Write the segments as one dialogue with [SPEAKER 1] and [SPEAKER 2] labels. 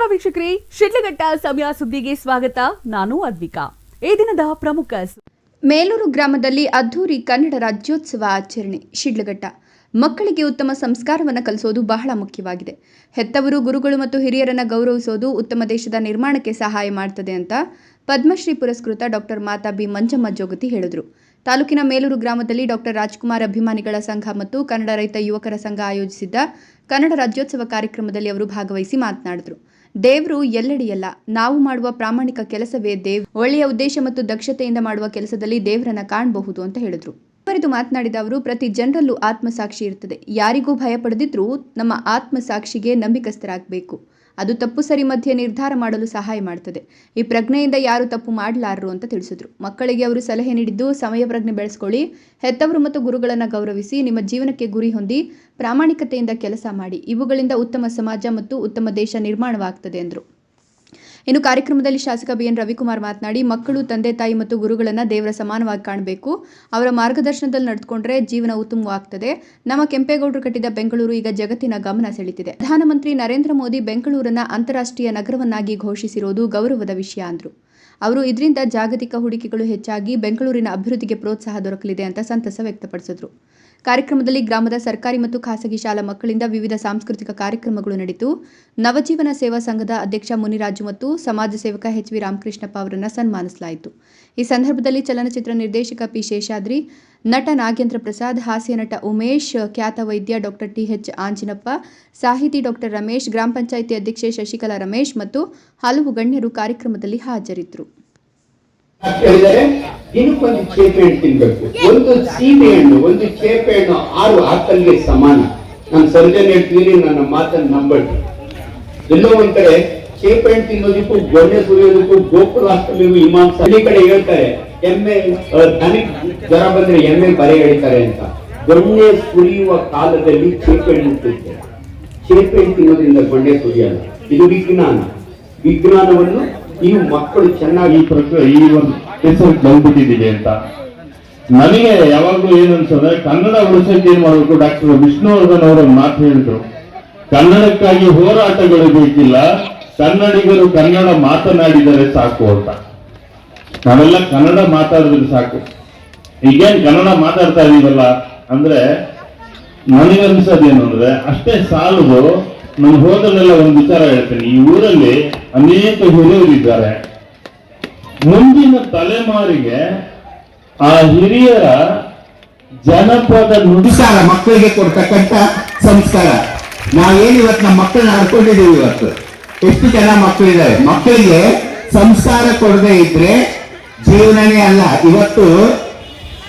[SPEAKER 1] ನಮಸ್ಕಾರ ವೀಕ್ಷಕರೇ, ಶಿಡ್ಲಘಟ್ಟ ಸಮಯ ಸುದ್ದಿಗೆ ಸ್ವಾಗತ. ನಾನು ಅದ್ವಿಕಾ. ಈ ದಿನದ ಪ್ರಮುಖ
[SPEAKER 2] ಮೇಲೂರು ಗ್ರಾಮದಲ್ಲಿ ಅದ್ದೂರಿ ಕನ್ನಡ ರಾಜ್ಯೋತ್ಸವ ಆಚರಣೆ, ಶಿಡ್ಲಘಟ್ಟ. ಮಕ್ಕಳಿಗೆ ಉತ್ತಮ ಸಂಸ್ಕಾರವನ್ನು ಕಲಿಸೋದು ಬಹಳ ಮುಖ್ಯವಾಗಿದೆ. ಹೆತ್ತವರು, ಗುರುಗಳು ಮತ್ತು ಹಿರಿಯರನ್ನು ಗೌರವಿಸೋದು ಉತ್ತಮ ದೇಶದ ನಿರ್ಮಾಣಕ್ಕೆ ಸಹಾಯ ಮಾಡ್ತದೆ ಅಂತ ಪದ್ಮಶ್ರೀ ಪುರಸ್ಕೃತ ಡಾಕ್ಟರ್ ಮಾತಾ ಬಿ. ಮಂಜಮ್ಮ ಜೋಗತಿ ಹೇಳಿದರು. ತಾಲೂಕಿನ ಮೇಲೂರು ಗ್ರಾಮದಲ್ಲಿ ಡಾಕ್ಟರ್ ರಾಜ್ಕುಮಾರ್ ಅಭಿಮಾನಿಗಳ ಸಂಘ ಮತ್ತು ಕನ್ನಡ ರೈತ ಯುವಕರ ಸಂಘ ಆಯೋಜಿಸಿದ್ದ ಕನ್ನಡ ರಾಜ್ಯೋತ್ಸವ ಕಾರ್ಯಕ್ರಮದಲ್ಲಿ ಅವರು ಭಾಗವಹಿಸಿ ಮಾತನಾಡಿದರು. ದೇವರು ಎಲ್ಲೆಡೆಯಲ್ಲ. ನಾವು ಮಾಡುವ ಪ್ರಾಮಾಣಿಕ ಕೆಲಸವೇ ದೇವ್. ಒಳ್ಳೆಯ ಉದ್ದೇಶ ಮತ್ತು ದಕ್ಷತೆಯಿಂದ ಮಾಡುವ ಕೆಲಸದಲ್ಲಿ ದೇವರನ್ನ ಕಾಣಬಹುದು ಅಂತ ಹೇಳಿದ್ರು. ಬರೆದು ಮಾತನಾಡಿದ ಅವರು, ಪ್ರತಿ ಜನರಲ್ಲೂ ಆತ್ಮಸಾಕ್ಷಿ ಇರ್ತದೆ ಯಾರಿಗೂ ಭಯ ಪಡೆದಿದ್ರೂ ನಮ್ಮ ಆತ್ಮಸಾಕ್ಷಿಗೆ ನಂಬಿಕಸ್ಥರಾಗಬೇಕು. ಅದು ತಪ್ಪು ಸರಿ ಮಧ್ಯೆ ನಿರ್ಧಾರ ಮಾಡಲು ಸಹಾಯ ಮಾಡ್ತದೆ. ಈ ಪ್ರಜ್ಞೆಯಿಂದ ಯಾರು ತಪ್ಪು ಮಾಡಲಾರರು ಅಂತ ತಿಳಿಸಿದ್ರು. ಮಕ್ಕಳಿಗೆ ಅವರು ಸಲಹೆ ನೀಡಿದ್ದು, ಸಮಯ ಪ್ರಜ್ಞೆ ಬೆಳೆಸ್ಕೊಳ್ಳಿ, ಹೆತ್ತವರು ಮತ್ತು ಗುರುಗಳನ್ನು ಗೌರವಿಸಿ, ನಿಮ್ಮ ಜೀವನಕ್ಕೆ ಗುರಿ ಹೊಂದಿ, ಪ್ರಾಮಾಣಿಕತೆಯಿಂದ ಕೆಲಸ ಮಾಡಿ. ಇವುಗಳಿಂದ ಉತ್ತಮ ಸಮಾಜ ಮತ್ತು ಉತ್ತಮ ದೇಶ ನಿರ್ಮಾಣವಾಗ್ತದೆ, ಎಂದರು. ಇನ್ನು ಕಾರ್ಯಕ್ರಮದಲ್ಲಿ ಶಾಸಕ ಬಿಎನ್ ರವಿಕುಮಾರ್ ಮಾತನಾಡಿ, ಮಕ್ಕಳು, ತಂದೆ, ತಾಯಿ ಮತ್ತು ಗುರುಗಳನ್ನು ದೇವರ ಸಮಾನವಾಗಿ ಕಾಣಬೇಕು. ಅವರ ಮಾರ್ಗದರ್ಶನದಲ್ಲಿ ನಡೆದುಕೊಂಡ್ರೆ ಜೀವನ ಉತ್ತಮವಾಗ್ತದೆ ನಮ್ಮ ಕೆಂಪೇಗೌಡರು ಕಟ್ಟಿದ ಬೆಂಗಳೂರು ಈಗ ಜಗತ್ತಿನ ಗಮನ ಸೆಳೆತಿದೆ. ಪ್ರಧಾನಮಂತ್ರಿ ನರೇಂದ್ರ ಮೋದಿ ಬೆಂಗಳೂರನ್ನ ಅಂತಾರಾಷ್ಟ್ರೀಯ ನಗರವನ್ನಾಗಿ ಘೋಷಿಸಿರುವುದು ಗೌರವದ ವಿಷಯ ಅಂದರು. ಅವರು ಇದರಿಂದ ಜಾಗತಿಕ ಹೂಡಿಕೆಗಳು ಹೆಚ್ಚಾಗಿ ಬೆಂಗಳೂರಿನ ಅಭಿವೃದ್ಧಿಗೆ ಪ್ರೋತ್ಸಾಹ ದೊರಕಲಿದೆ ಅಂತ ಸಂತಸ ವ್ಯಕ್ತಪಡಿಸಿದರು. ಕಾರ್ಯಕ್ರಮದಲ್ಲಿ ಗ್ರಾಮದ ಸರ್ಕಾರಿ ಮತ್ತು ಖಾಸಗಿ ಶಾಲಾ ಮಕ್ಕಳಿಂದ ವಿವಿಧ ಸಾಂಸ್ಕೃತಿಕ ಕಾರ್ಯಕ್ರಮಗಳು ನಡೆಯಿತು. ನವಜೀವನ ಸೇವಾ ಸಂಘದ ಅಧ್ಯಕ್ಷ ಮುನಿರಾಜು ಮತ್ತು ಸಮಾಜ ಸೇವಕ ಎಚ್ ವಿ ರಾಮಕೃಷ್ಣಪ್ಪ ಅವರನ್ನು ಸನ್ಮಾನಿಸಲಾಯಿತು. ಈ ಸಂದರ್ಭದಲ್ಲಿ ಚಲನಚಿತ್ರ ನಿರ್ದೇಶಕ ಪಿ ಶೇಷಾದ್ರಿ, ನಟ ನಾಗೇಂದ್ರ ಪ್ರಸಾದ್, ಹಾಸ್ಯ ನಟ ಉಮೇಶ್, ಖ್ಯಾತ ವೈದ್ಯ ಡಾಕ್ಟರ್ ಟಿಎಚ್ ಆಂಜಿನಪ್ಪ, ಸಾಹಿತಿ ಡಾಕ್ಟರ್ ರಮೇಶ್, ಗ್ರಾಮ ಪಂಚಾಯಿತಿ ಅಧ್ಯಕ್ಷೆ ಶಶಿಕಲಾ ರಮೇಶ್ ಮತ್ತು ಹಲವು ಗಣ್ಯರು ಕಾರ್ಯಕ್ರಮದಲ್ಲಿ ಹಾಜರಿದ್ದರು.
[SPEAKER 3] ಹೇಳಿದರೆ ದಿನಕ್ಕೊಂದು ಚೇಪೆ ಹಣ್ಣು ತಿನ್ಬೇಕು ಒಂದು ಸೀಮೆ ಹಣ್ಣು, ಒಂದು ಚೇಪೆ ಹಣ್ಣು ಆರು ಆಕಲ್ಗೆ ಸಮಾನ. ನಾನು ಸರ್ಜನ್ ಹೇಳ್ತೀನಿ, ನನ್ನ ಮಾತನ್ನು ನಂಬಳ್ಳಿ ಎಲ್ಲೋ ಒಂದ್ ಕಡೆ ಚೇಪೆ ಹಣ್ಣು ತಿನ್ನೋದಕ್ಕೂ ಗೊಣ್ಣೆ ಸುರಿಯೋದಕ್ಕೂ ಗೋಪುರ ಹಾಸ್ಪಿಟಲ್ಗೂ ಇಮಾಮ್ ಹಳ್ಳಿ ಕಡೆ ಹೇಳ್ತಾರೆ, ಎಮ್ಮೆ ದನಕ್ಕೆ ಜ್ವರ ಬಂದ್ರೆ ಎಮ್ಮೆ ಬರೆ ಹೇಳ್ತಾರೆ ಅಂತ. ಗೊಣ್ಣೆ ಸುರಿಯುವ ಕಾಲದಲ್ಲಿ ಚೇಪೆ ಹಣ್ಣು ತಿಂತಾರೆ. ಚೇಪೆ ಹಣ್ಣು ತಿನ್ನೋದ್ರಿಂದ ಗೊಣ್ಣೆ ಸುರಿಯಲ್ಲ. ಇದು ವಿಜ್ಞಾನ. ವಿಜ್ಞಾನವನ್ನು ನೀವು ಮಕ್ಕಳು ಚೆನ್ನಾಗಿ
[SPEAKER 4] ಈ ಈ ಒಂದು ಹೆಸರು ಬಂದ್ಬಿಟ್ಟಿದ್ದೀವಿ ಅಂತ. ನನಗೆ ಯಾವಾಗಲೂ ಏನು ಅನ್ಸೋದ್ರೆ ಕನ್ನಡ ಉಳಿಸಕ್ಕೆ ಏನ್ ಮಾಡಬೇಕು? ಡಾಕ್ಟರ್ ವಿಷ್ಣುವರ್ಧನ್ ಅವರ ಮಾತು ಹೇಳಿದ್ರು. ಕನ್ನಡಕ್ಕಾಗಿ ಹೋರಾಟಗಳು ಬೇಕಿಲ್ಲ, ಕನ್ನಡಿಗರು ಕನ್ನಡ ಮಾತನಾಡಿದರೆ ಸಾಕು ಅಂತ. ನಾವೆಲ್ಲ ಕನ್ನಡ ಮಾತಾಡಿದ್ರೆ ಸಾಕು. ಈಗೇನ್ ಕನ್ನಡ ಮಾತಾಡ್ತಾ ಇದೀವಲ್ಲ ಅಂದ್ರೆ ನನಗನ್ಸೋದೇನು ಅಂದ್ರೆ ಅಷ್ಟೇ ಸಾಲದು ನಾನು ಹೋದಲ್ಲೆಲ್ಲ ಒಂದು ವಿಚಾರ ಹೇಳ್ತೇನೆ. ಈ ಊರಲ್ಲಿ ಅನೇಕ ಹಿರಿಯರಿದ್ದಾರೆ. ಮುಂದಿನ ತಲೆಮಾರಿಗೆ ಆ ಹಿರಿಯರ ಜನಪದ
[SPEAKER 5] ನುಡಿಸಾರ ಮಕ್ಕಳಿಗೆ ಕೊಡ್ತಕ್ಕಂಥ ಸಂಸ್ಕಾರ. ನಾವೇನು ಇವತ್ತು ನಮ್ಮ ಮಕ್ಕಳನ್ನ ಹಾಡ್ಕೊಂಡಿದ್ದೀವಿ ಇವತ್ತು? ಎಷ್ಟು ಜನ ಮಕ್ಕಳಿದ್ದಾರೆ ಮಕ್ಕಳಿಗೆ ಸಂಸ್ಕಾರ ಕೊಡದೆ ಇದ್ರೆ ಜೀವನನೇ ಅಲ್ಲ. ಇವತ್ತು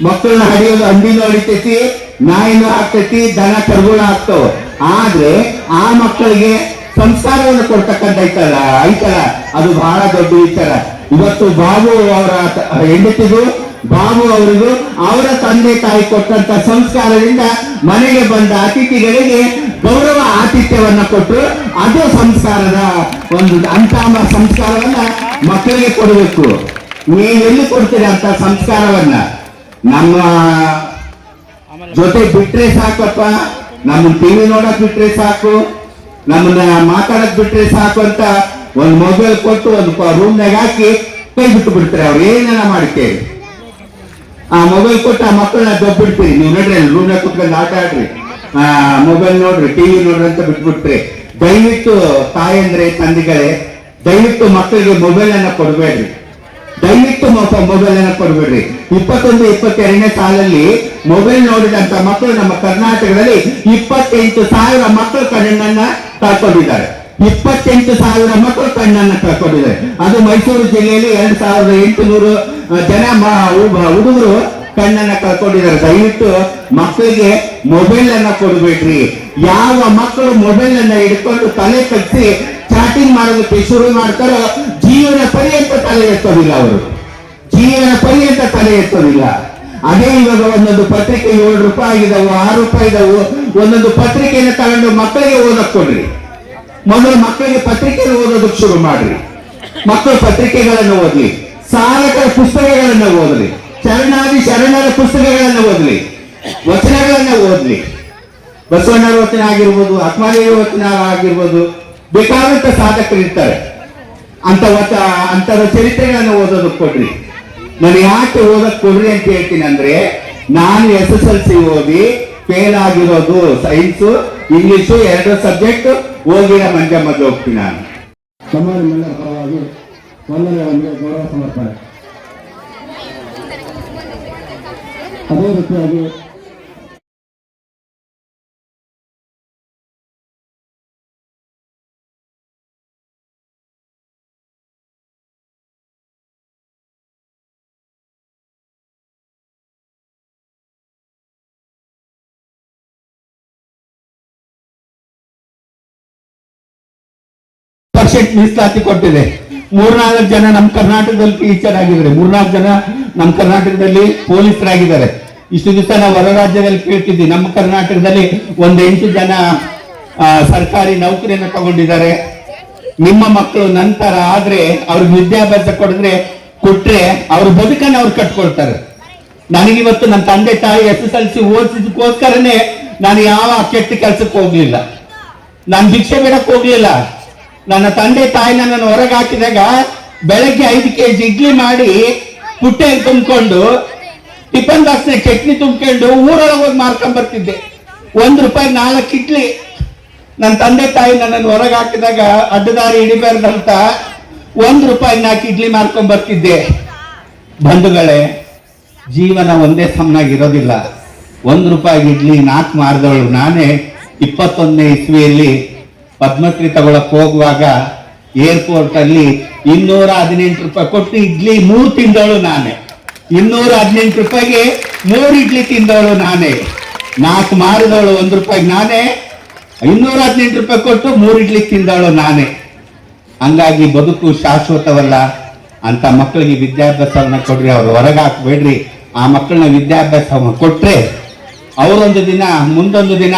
[SPEAKER 5] ಮಕ್ಕಳನ್ನ ಹಡಿಯೋದು ಅಂಡಿನೂ ಹೊಡಿತೈತಿ, ನಾಯಿನೂ ಆಗ್ತೈತಿ ದನ ಕರ್ಗುಳ ಆಗ್ತಾವ ಆದ್ರೆ ಆ ಮಕ್ಕಳಿಗೆ ಸಂಸ್ಕಾರವನ್ನು ಕೊಡ್ತಕ್ಕಂಥ ಐತಲ್ಲ? ಐತಲ್ಲ ಅದು ಬಹಳ ದೊಡ್ಡ ವಿಚಾರ. ಇವತ್ತು ಬಾಬು ಅವರ ಹೆಂಡತಿಗು, ಬಾಬು ಅವರಿಗೂ, ಅವರ ತಂದೆ ತಾಯಿ ಕೊಟ್ಟಂತ ಸಂಸ್ಕಾರದಿಂದ ಮನೆಗೆ ಬಂದ ಅತಿಥಿಗಳಿಗೆ ಗೌರವ ಆತಿಥ್ಯವನ್ನ ಕೊಟ್ಟು ಅದು ಸಂಸ್ಕಾರದ ಒಂದು ಅಂತ ಸಂಸ್ಕಾರವನ್ನ ಮಕ್ಕಳಿಗೆ ಕೊಡಬೇಕು. ನೀವು ಎಲ್ಲಿ ಕೊಡ್ತೀರಿ ಅಂತ ಸಂಸ್ಕಾರವನ್ನ? ನಮ್ಮ ಜೊತೆ ಬಿಟ್ರೆ ಸಾಕಪ್ಪ. ನಮ್ಮ ಟಿವಿ ನೋಡಕ್ ಬಿಟ್ರೆ ಸಾಕು, ನಮ್ಮನ್ನ ಮಾತಾಡಕ್ ಬಿಟ್ರೆ ಸಾಕು ಅಂತ ಒಂದ್ ಮೊಬೈಲ್ ಕೊಟ್ಟು ಒಂದು ರೂಮ್ನಾಗ ಹಾಕಿ ಕೈ ಬಿಟ್ಟು ಬಿಡ್ತಾರೆ ಅವ್ರು. ಏನೆಲ್ಲ ಮಾಡಕ್ಕೆ ಆ ಮೊಬೈಲ್ ಕೊಟ್ಟು ಆ ಮಕ್ಕಳನ್ನ ದೊಬ್ಬಿಡ್ತೀರಿ ನೀವು ನೋಡ್ರಿ ರೂಮ್ನಾಗ ಕುತ್ಕೊಂಡು ಆಟ ಆಡ್ರಿ. ಆ ಮೊಬೈಲ್ ನೋಡ್ರಿ ಟಿವಿ ನೋಡ್ರಿ ಅಂತ ಬಿಟ್ಬಿಟ್ರಿ. ದಯವಿಟ್ಟು ತಾಯಂದ್ರೆ, ತಂದೆಗಳೇ, ದಯವಿಟ್ಟು ಮಕ್ಕಳಿಗೆ ಮೊಬೈಲ್ ಅನ್ನ ಕೊಡಬೇಡ್ರಿ. ದಯವಿಟ್ಟು ಮೊಬೈಲ್ ಅನ್ನ ಕೊಡಬೇಡ್ರಿ. ಇಪ್ಪತ್ತೊಂದು, ಇಪ್ಪತ್ತೆರಡನೇ ಸಾಲಲ್ಲಿ ಮೊಬೈಲ್ ನೋಡಿದಂತ ಮಕ್ಕಳು ನಮ್ಮ ಕರ್ನಾಟಕದಲ್ಲಿ ಇಪ್ಪತ್ತೆಂಟು ಸಾವಿರ ಮಕ್ಕಳು ಕಣ್ಣನ್ನ ಕಳ್ಕೊಂಡಿದ್ದಾರೆ. ಇಪ್ಪತ್ತೆಂಟು ಸಾವಿರ ಮಕ್ಕಳು ಕಣ್ಣನ್ನ ಕಳ್ಕೊಂಡಿದ್ದಾರೆ. ಅದು ಮೈಸೂರು ಜಿಲ್ಲೆಯಲ್ಲಿ ಎರಡ್ ಸಾವಿರದ ಎಂಟುನೂರು ಜನ ಹುಡುಗರು ಕಣ್ಣನ್ನ ಕಳ್ಕೊಂಡಿದ್ದಾರೆ. ದಯವಿಟ್ಟು ಮಕ್ಕಳಿಗೆ ಮೊಬೈಲ್ ಅನ್ನ ಕೊಡ್ಬೇಡ್ರಿ. ಯಾವ ಮಕ್ಕಳು ಮೊಬೈಲ್ ಅನ್ನ ಹಿಡ್ಕೊಂಡು ತಲೆ ಕಟ್ಟಿ ಚಾಟಿಂಗ್ ಮಾಡೋದಕ್ಕೆ ಶುರು ಮಾಡ್ತಾರೋ ಜೀವನ ಪರ್ಯಂತ ತಲೆ ಎತ್ತೋದಿಲ್ಲ ಅವರು. ಜೀವನ ಪರ್ಯಂತ ತಲೆ ಎತ್ತೋದಿಲ್ಲ. ಅದೇ ಇವಾಗ ಒಂದೊಂದು ಪತ್ರಿಕೆ ಏಳು ರೂಪಾಯಿ ಆಗಿದವು, ಆರು ರೂಪಾಯಿ ಇದಾವು. ಒಂದೊಂದು ಪತ್ರಿಕೆಯನ್ನು ತಗೊಂಡು ಮಕ್ಕಳಿಗೆ ಓದಕ್ ಕೊಡ್ರಿ. ಮೊದಲು ಮಕ್ಕಳಿಗೆ ಪತ್ರಿಕೆ ಓದೋದಕ್ಕೆ ಶುರು ಮಾಡ್ರಿ. ಮಕ್ಕಳು ಪತ್ರಿಕೆಗಳನ್ನು ಓದ್ಲಿ. ಸಾಲಕರ ಪುಸ್ತಕಗಳನ್ನು ಓದ್ಲಿ. ಶರಣಾದಿ ಶರಣರ ಪುಸ್ತಕಗಳನ್ನು ಓದ್ಲಿ. ವಚನಗಳನ್ನ ಓದ್ಲಿ. ಬಸವಣ್ಣರ ವಚನ ಆಗಿರ್ಬೋದು ಆತ್ಮಾದೇವಿ ವಚನ ಆಗಿರ್ಬೋದು ಬೇಕಾದಂತ ಸಾಧಕರು ಇರ್ತಾರೆ. ಅಂತ ಚರಿತ್ರೆ ಚರಿತ್ರೆಗಳನ್ನು ಓದೋದಕ್ಕೆ ಕೊಡ್ರಿ. ನಾನು ಯಾಕೆ ಓದಕ್ ಕೊಡ್ರಿ ಅಂತ ಹೇಳ್ತೀನಿ ಅಂದ್ರೆ, ನಾನು ಎಸ್ ಎಸ್ ಎಲ್ ಸಿ ಓದಿ ಫೇಲ್ ಆಗಿರೋದು ಸೈನ್ಸ್ ಇಂಗ್ಲಿಷು ಎರಡು ಸಬ್ಜೆಕ್ಟ್ ಓದಿನ ಮಂಜ ಮದ್ದು ಹೋಗ್ತೀನಿ ನಾನು.
[SPEAKER 6] ಸಮಾಜ ಪರವಾಗಿ ಸಮರ್ಪಣೆ. ಅದೇ ರೀತಿಯಾಗಿ
[SPEAKER 5] ಪರ್ಸೆಂಟ್ ಮೀಸಲಾತಿ ಕೊಟ್ಟಿದೆ. ಮೂರ್ನಾಲ್ಕು ಜನ ನಮ್ಮ ಕರ್ನಾಟಕದಲ್ಲಿ ಟೀಚರ್ ಆಗಿದ್ದಾರೆ. ಮೂರ್ನಾಲ್ಕು ಜನ ನಮ್ಮ ಕರ್ನಾಟಕದಲ್ಲಿ ಪೊಲೀಸರಾಗಿದ್ದಾರೆ. ಇಷ್ಟು ದಿವಸ ನಾವು ಹೊರ ರಾಜ್ಯದಲ್ಲಿ ಕೇಳ್ತಿದ್ವಿ. ನಮ್ಮ ಕರ್ನಾಟಕದಲ್ಲಿ ಒಂದ್ ಎಂಟು ಜನ ಸರ್ಕಾರಿ ನೌಕರಿಯನ್ನು ತಗೊಂಡಿದ್ದಾರೆ. ನಿಮ್ಮ ಮಕ್ಕಳು ನಂತರ ಆದ್ರೆ ಅವ್ರಿಗೆ ವಿದ್ಯಾಭ್ಯಾಸ ಕೊಡಿದ್ರೆ ಕೊಟ್ರೆ ಅವ್ರ ಬದುಕನ್ನ ಅವ್ರು ಕಟ್ಕೊಳ್ತಾರೆ. ನನಗಿವತ್ತು ನನ್ನ ತಂದೆ ತಾಯಿ ಎಸ್ ಎಸ್ ಎಲ್ ಸಿ ಓದಿಸಿದಕ್ಕೋಸ್ಕರನೇ ನಾನು ಯಾವ ಕೆಟ್ಟ ಕೆಲಸಕ್ಕೆ ಹೋಗ್ಲಿಲ್ಲ. ನಾನು ಭಿಕ್ಷೆ ಬೇಡಕ್ಕೆ ಹೋಗ್ಲಿಲ್ಲ. ನನ್ನ ತಂದೆ ತಾಯಿ ನನ್ನನ್ನು ಹೊರಗೆ ಹಾಕಿದಾಗ ಬೆಳಗ್ಗೆ ಐದು ಕೆಜಿ ಇಡ್ಲಿ ಮಾಡಿ ಪುಟ್ಟೆ ತುಂಬಿಕೊಂಡು ಟಿಫನ್ ಬಾಕ್ಸ್ನ ಚಟ್ನಿ ತುಂಬಿಕೊಂಡು ಊರೊಳಗೆ ಹೋಗಿ ಮಾರ್ಕೊಂಡ್ ಬರ್ತಿದ್ದೆ. ಒಂದ್ ರೂಪಾಯಿ ನಾಲ್ಕು ಇಡ್ಲಿ. ನನ್ನ ತಂದೆ ತಾಯಿ ನನ್ನನ್ನು ಹೊರಗೆ ಹಾಕಿದಾಗ ಅಡ್ಡದಾರಿ ಹಿಡಿಬಾರ್ದಂತ ಒಂದ್ ರೂಪಾಯಿ ನಾಲ್ಕು ಇಡ್ಲಿ ಮಾರ್ಕೊಂಡ್ ಬರ್ತಿದ್ದೆ. ಬಂಧುಗಳೇ, ಜೀವನ ಒಂದೇ ಸಮನಾಗಿರೋದಿಲ್ಲ ಒಂದು ರೂಪಾಯಿ ಇಡ್ಲಿ ನಾಲ್ಕು ಮಾರಿದವಳು. ನಾನೇ ಇಪ್ಪತ್ತೊಂದನೇ ಇಸ್ವಿಯಲ್ಲಿ ಪದ್ಮಶ್ರೀ ತಗೊಳಕ್ ಹೋಗುವಾಗ ಏರ್ಪೋರ್ಟ್ ಅಲ್ಲಿ ಇನ್ನೂರ ಹದಿನೆಂಟು ರೂಪಾಯಿ ಕೊಟ್ಟು ಇಡ್ಲಿ ಮೂರು ತಿಂದವಳು ನಾನೇ. ಇನ್ನೂರ ಹದಿನೆಂಟು ರೂಪಾಯಿಗೆ ಮೂರು ಇಡ್ಲಿ ತಿಂದವಳು ನಾನೇ. ನಾಲ್ಕು ಮಾರಿದವಳು ಒಂದು ರೂಪಾಯಿಗೆ ನಾನೇ. ಇನ್ನೂರ ಹದಿನೆಂಟು ರೂಪಾಯಿ ಕೊಟ್ಟು ಮೂರು ಇಡ್ಲಿ ತಿಂದವಳು ನಾನೇ. ಹಂಗಾಗಿ ಬದುಕು ಶಾಶ್ವತವಲ್ಲ ಅಂತ ಮಕ್ಕಳಿಗೆ ವಿದ್ಯಾಭ್ಯಾಸವನ್ನ ಕೊಡ್ರಿ, ಅವ್ರು ಹೊರಗೆ ಹಾಕ್ಬೇಡ್ರಿ ಆ ಮಕ್ಕಳನ್ನ ವಿದ್ಯಾಭ್ಯಾಸವನ್ನು ಕೊಟ್ರೆ, ಅವರೊಂದು ದಿನ, ಮುಂದೊಂದು ದಿನ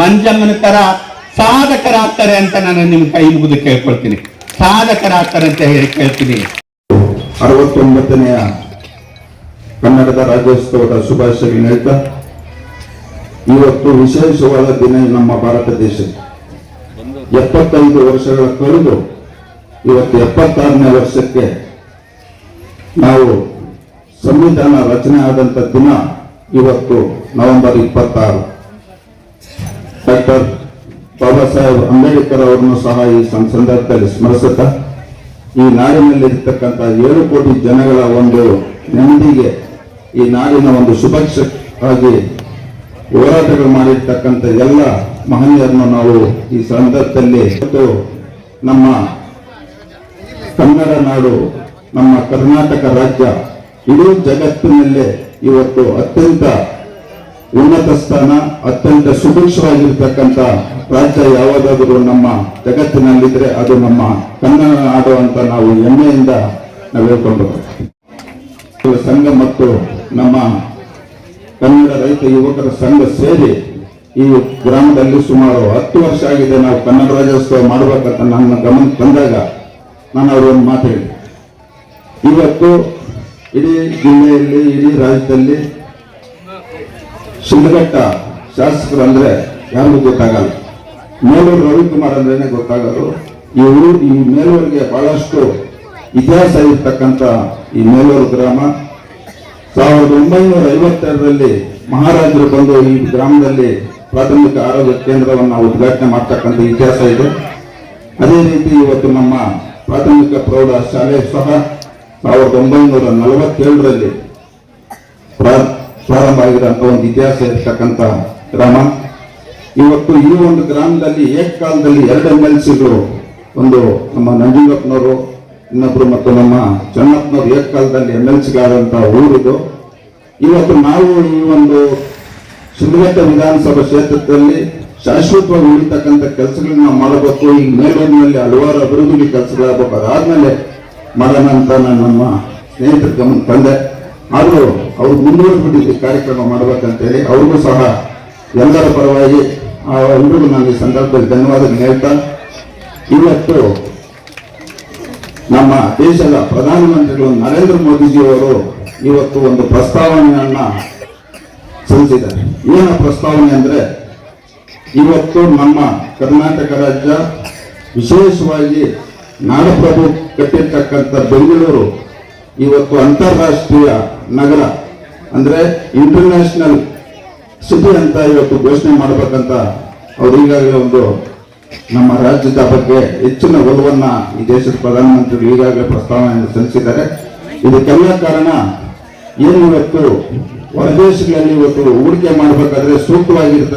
[SPEAKER 5] ಮಂಜಮ್ಮನ ತರ ಸಾಧಕರಾಗ್ತಾರೆ ಅಂತ ನಾನು ನಿಮ್ ಕೈ ಮುಗಿದು ಕೇಳ್ಕೊಳ್ತೀನಿ. ಸಾಧಕರಾಗ್ತಾರೆ ಅಂತ ಹೇಳಿ ಕೇಳ್ತೀನಿ.
[SPEAKER 7] ಅರವತ್ತೊಂಬತ್ತನೆಯ ಕನ್ನಡದ ರಾಜ್ಯೋತ್ಸವದ ಶುಭಾಶಯ ಹೇಳ್ತಾ, ಇವತ್ತು ವಿಶೇಷವಾದ ದಿನ ನಮ್ಮ ಭಾರತ ದೇಶ ಎಪ್ಪತ್ತೈದು ವರ್ಷಗಳ ಕಳೆದು ಇವತ್ತು ಎಪ್ಪತ್ತಾರನೇ ವರ್ಷಕ್ಕೆ ನಾವು ಸಂವಿಧಾನ ರಚನೆ ಆದಂತ ದಿನ ಇವತ್ತು ನವೆಂಬರ್ ಇಪ್ಪತ್ತಾರು. ಡಾಕ್ಟರ್ ಬಾಬಾ ಸಾಹೇಬ್ ಅಂಬೇಡ್ಕರ್ ಅವರನ್ನು ಸಹ ಈ ಸಂದರ್ಭದಲ್ಲಿ ಸ್ಮರಿಸುತ್ತಾ, ಈ ನಾಡಿನಲ್ಲಿರ್ತಕ್ಕಂಥ ಏಳು ಕೋಟಿ ಜನಗಳ ಒಂದು ನೆಮ್ಮದಿಗೆ ಈ ನಾಡಿನ ಒಂದು ಸುಭಕ್ಷಕ್ಕಾಗಿ ಹೋರಾಟಗಳು ಮಾಡಿರ್ತಕ್ಕಂಥ ಎಲ್ಲ ಮಹನೀಯರನ್ನು ನಾವು ಈ ಸಂದರ್ಭದಲ್ಲಿ ನಮ್ಮ ಕನ್ನಡ ನಾಡು, ನಮ್ಮ ಕರ್ನಾಟಕ ರಾಜ್ಯ, ಇಡೀ ಜಗತ್ತಿನಲ್ಲೇ ಇವತ್ತು ಅತ್ಯಂತ ಉನ್ನತ ಸ್ಥಾನ, ಅತ್ಯಂತ ಸುಭಿಕ್ಷವಾಗಿರ್ತಕ್ಕಂಥ ರಾಜ್ಯ ಯಾವುದಾದರೂ ನಮ್ಮ ಜಗತ್ತಿನಲ್ಲಿದ್ರೆ ಅದು ನಮ್ಮ ಕನ್ನಡ ನಾಡು ಅಂತ ನಾವು ಹೆಮ್ಮೆಯಿಂದ ನಾವು ಹೇಳ್ಕೊಂಡು. ಸಂಘ ಮತ್ತು ನಮ್ಮ ಕನ್ನಡ ರೈತ ಯುವಕರ ಸಂಘ ಸೇರಿ ಈ ಗ್ರಾಮದಲ್ಲಿ ಸುಮಾರು ಹತ್ತು ವರ್ಷ ಆಗಿದೆ ನಾವು ಕನ್ನಡ ರಾಜ್ಯೋತ್ಸವ ಮಾಡಬೇಕಂತ ನನ್ನ ಗಮನ ತಂದಾಗ ನಾನು ಅವರೊಂದು ಮಾತು ಹೇಳಿದೆ ಇವತ್ತು ಇಡೀ ಜಿಲ್ಲೆಯಲ್ಲಿ, ಇಡೀ ರಾಜ್ಯದಲ್ಲಿ ಶಿಲ್ಘಟ್ಟ ಶಾಸಕರು ಅಂದ್ರೆ ಯಾರಿಗೂ ಗೊತ್ತಾಗಲ್ಲ. ಮೇಲೂರು ರವಿಕುಮಾರ್ ಅಂದ್ರೇನೆ ಗೊತ್ತಾಗೋದು. ಈ ಊರು, ಈ ಮೇಲೂರಿಗೆ ಬಹಳಷ್ಟು ಇತಿಹಾಸ ಇರ್ತಕ್ಕಂಥ ಈ ಮೇಲೂರು ಗ್ರಾಮ. ಸಾವಿರದ ಒಂಬೈನೂರ ಐವತ್ತೆರಡರಲ್ಲಿ ಮಹಾರಾಜರು ಬಂದು ಈ ಗ್ರಾಮದಲ್ಲಿ ಪ್ರಾಥಮಿಕ ಆರೋಗ್ಯ ಕೇಂದ್ರವನ್ನು ಉದ್ಘಾಟನೆ ಮಾಡ್ತಕ್ಕಂಥ ಇತಿಹಾಸ ಇದೆ. ಅದೇ ರೀತಿ ಇವತ್ತು ನಮ್ಮ ಪ್ರಾಥಮಿಕ ಪ್ರೌಢ ಶಾಲೆ ಸಹ ಸಾವಿರದ ಒಂಬೈನೂರ ನಲವತ್ತೇಳರಲ್ಲಿ ಆಗಿರೋಂಥ ಒಂದು ಇತಿಹಾಸ ಇರ್ತಕ್ಕಂಥ ಗ್ರಾಮ. ಇವತ್ತು ಈ ಒಂದು ಗ್ರಾಮದಲ್ಲಿ ಏಕಕಾಲದಲ್ಲಿ ಎರಡು ಎಂ ಎಲ್ ಸಿಗಳು, ಒಂದು ನಮ್ಮ ನಂಜುಂಗಪ್ಪನವರು ಇನ್ನೊಬ್ರು ಮತ್ತು ನಮ್ಮ ಚನ್ನಪ್ಪನವರು ಏಕಕಾಲದಲ್ಲಿ ಎಂ ಎಲ್ ಸಿಗಾದಂಥ ಊರಿದು. ಇವತ್ತು ನಾವು ಈ ಒಂದು ಶಿವಘಟ್ಟ ವಿಧಾನಸಭಾ ಕ್ಷೇತ್ರದಲ್ಲಿ ಶಾಶ್ವತವಾಗಿ ಉಳಿತಕ್ಕಂಥ ಕೆಲಸಗಳನ್ನ ನಾವು ಮಾಡಬೇಕು. ಈ ಮೇಲೂರಿನಲ್ಲಿ ಹಲವಾರು ಅಭಿವೃದ್ಧಿ ಕೆಲಸಗಳಾಗಬೇಕು. ಅದಾದ್ಮೇಲೆ ಮಾಡೋಣ ಅಂತ ನಾನು ನಮ್ಮ ಸ್ನೇಹಿತರ ಗಮನ ತಂದೆ. ಆದರೂ ಅವರು ಮುಂದುವರೆದ್ಬಿಟ್ಟಿದ್ದು ಕಾರ್ಯಕ್ರಮ ಮಾಡ್ಬೇಕಂತೇಳಿ ಅವ್ರಿಗೂ ಸಹ ಎಲ್ಲರ ಪರವಾಗಿ, ಆ ಎಲ್ರಿಗೂ ನಾನು ಈ ಸಂದರ್ಭದಲ್ಲಿ ಧನ್ಯವಾದ ಹೇಳ್ತಾ, ಇವತ್ತು ನಮ್ಮ ದೇಶದ ಪ್ರಧಾನಮಂತ್ರಿಗಳು ನರೇಂದ್ರ ಮೋದಿಜಿಯವರು ಇವತ್ತು ಒಂದು ಪ್ರಸ್ತಾವನೆಯನ್ನ ಸಲ್ಲಿಸಿದ್ದಾರೆ. ಏನು ಪ್ರಸ್ತಾವನೆ ಅಂದ್ರೆ, ಇವತ್ತು ನಮ್ಮ ಕರ್ನಾಟಕ ರಾಜ್ಯ ವಿಶೇಷವಾಗಿ ನಾಡಪ್ರಭು ಕಟ್ಟಿರ್ತಕ್ಕಂಥ ಬೆಂಗಳೂರು, ಇವತ್ತು ಅಂತಾರಾಷ್ಟ್ರೀಯ ನಗರ, ಅಂದ್ರೆ ಇಂಟರ್ನ್ಯಾಷನಲ್ ಸಿಟಿ ಅಂತ ಇವತ್ತು ಘೋಷಣೆ ಮಾಡಬೇಕಂತ ಅವ್ರು ಈಗಾಗಲೇ ಒಂದು ನಮ್ಮ ರಾಜ್ಯದ ಬಗ್ಗೆ ಹೆಚ್ಚಿನ ಒಲವನ್ನ ಈ ದೇಶದ ಪ್ರಧಾನಮಂತ್ರಿಗಳು ಈಗಾಗಲೇ ಪ್ರಸ್ತಾವನೆಯನ್ನು ಸಲ್ಲಿಸಿದ್ದಾರೆ. ಇದಕ್ಕೆಲ್ಲ ಕಾರಣ ಏನು ಇವತ್ತು ಹೊರದೇಶಗಳಲ್ಲಿ ಇವತ್ತು ಹೂಡಿಕೆ ಮಾಡಬೇಕಾದ್ರೆ ಸೂಕ್ತವಾಗಿರ್ತಕ್ಕಂಥ